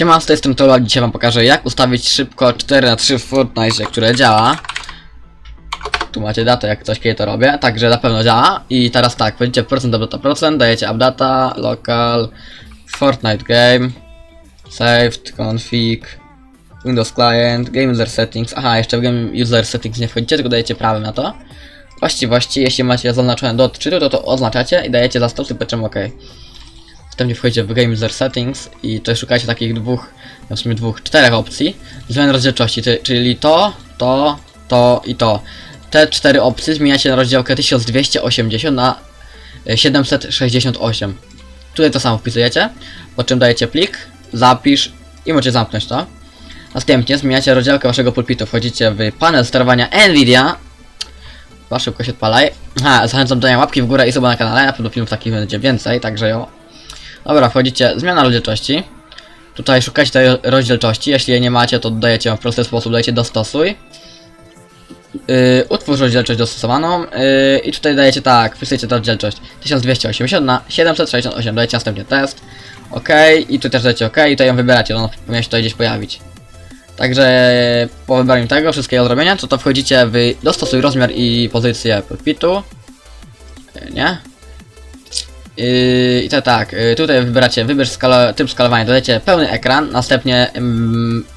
Siema, z tej strony Tola, dzisiaj wam pokażę jak ustawić szybko 4 na 3 w Fortnite, które działa. Tu macie datę, jak coś kiedy to robię, także na pewno działa. I teraz tak, wchodzicie w procent updata procent, dajecie updata, local, Fortnite game, saved, config, Windows Client, Game User Settings, aha, jeszcze w Game User Settings nie wchodzicie, tylko dajecie prawy na to. Właściwości, jeśli macie zaznaczone do odczytu, to to oznaczacie i dajecie zastosy, po czym OK. Następnie wchodzicie w Game User Settings i tutaj szukacie takich dwóch, no w sumie dwóch, czterech opcji. Zmiany rozdzielczości, czyli to, to, to i to. Te cztery opcje zmieniacie na rozdziałkę 1280 na e, 768. Tutaj to samo wpisujecie, po czym dajecie plik, zapisz i możecie zamknąć to. Następnie zmieniacie rozdziałkę waszego pulpitu, wchodzicie w panel sterowania NVIDIA. Chyba szybko się odpalaj. Zachęcam do dania łapki w górę i suba na kanale, na pewno filmów takich będzie więcej, także jo. Dobra, wchodzicie, zmiana rozdzielczości. Tutaj szukacie tej rozdzielczości, jeśli jej nie macie, to dodajecie ją w prosty sposób, dajecie dostosuj. Yy, utwórz rozdzielczość dostosowaną yy, i tutaj dajecie tak, wpisujecie tę rozdzielczość 1280 na 768, dajecie następnie test, ok i tu też dajecie ok i tutaj ją wybieracie, ona powinna się tutaj gdzieś pojawić. Także po wybraniu tego, wszystkiego zrobienia, to to wchodzicie w dostosuj rozmiar i pozycję pulpitu, Yy, nie? Yy, I to tak, yy, tutaj wybieracie wybierz skala, typ skalowania, dodajecie pełny ekran, następnie yy,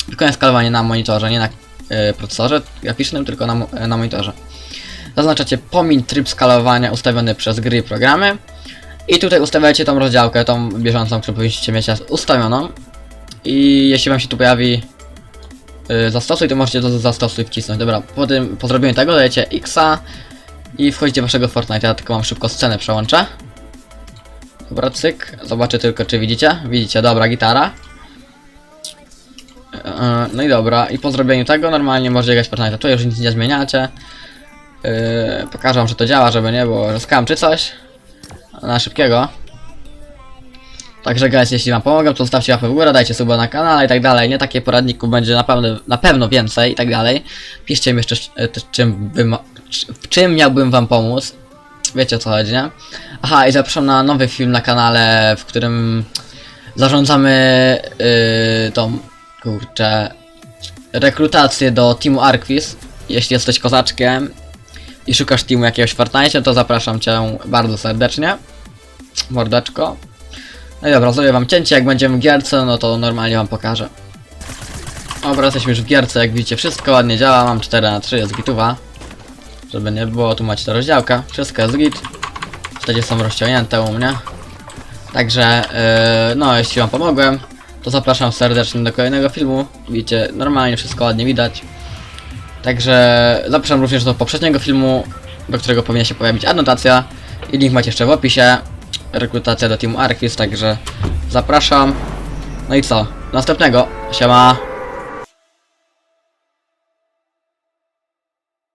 wykonaj skalowanie na monitorze, nie na yy, procesorze graficznym, tylko na, na monitorze. Zaznaczacie pomiń tryb skalowania ustawiony przez gry i programy i tutaj ustawiacie tą rozdziałkę, tą bieżącą, którą powinniście mieć ustawioną i jeśli wam się tu pojawi yy, zastosuj, to możecie to zastosuj wcisnąć. Dobra, po, tym, po zrobieniu tego dajecie Xa i wchodzicie waszego Fortnite. Ja tylko wam szybko scenę przełączę. Dobra, cyk. Zobaczę tylko, czy widzicie. Widzicie, dobra, gitara. Yy, No i dobra, i po zrobieniu tego normalnie możecie grać w Fortnite. Tu już nic nie zmieniacie. Yy, pokażę wam, że to działa, żeby nie było, skam czy coś. Na szybkiego. Także guys, jeśli wam pomogę, to zostawcie łapę w górę, dajcie suba na kanale i tak dalej. Nie takie poradników będzie na pewno, na pewno więcej i tak dalej. Piszcie mi jeszcze, e, czym bym, czym miałbym wam pomóc. Wiecie o co chodzi, nie? Aha, i zapraszam na nowy film na kanale, w którym zarządzamy yy, tą, kurczę, rekrutację do teamu Arquis. Jeśli jesteś kozaczkiem i szukasz teamu jakiegoś w Fortnite, to zapraszam cię bardzo serdecznie. Mordeczko. No i dobra, zrobię wam cięcie, jak będziemy w gierce, no to normalnie wam pokażę. Dobra, jesteśmy już w gierce, jak widzicie wszystko ładnie działa, mam 4 na 3 jest gituwa. Żeby nie było, tu macie ta rozdziałka, wszystko jest git. Wtedy są rozciągnięte u mnie. Także, yy, no jeśli wam pomogłem, to zapraszam serdecznie do kolejnego filmu. Widzicie, normalnie wszystko ładnie widać. Także zapraszam również do poprzedniego filmu, do którego powinna się pojawić anotacja. I link macie jeszcze w opisie. Rekrutacja do teamu Arquis, także zapraszam. No i co? Do następnego. Siema.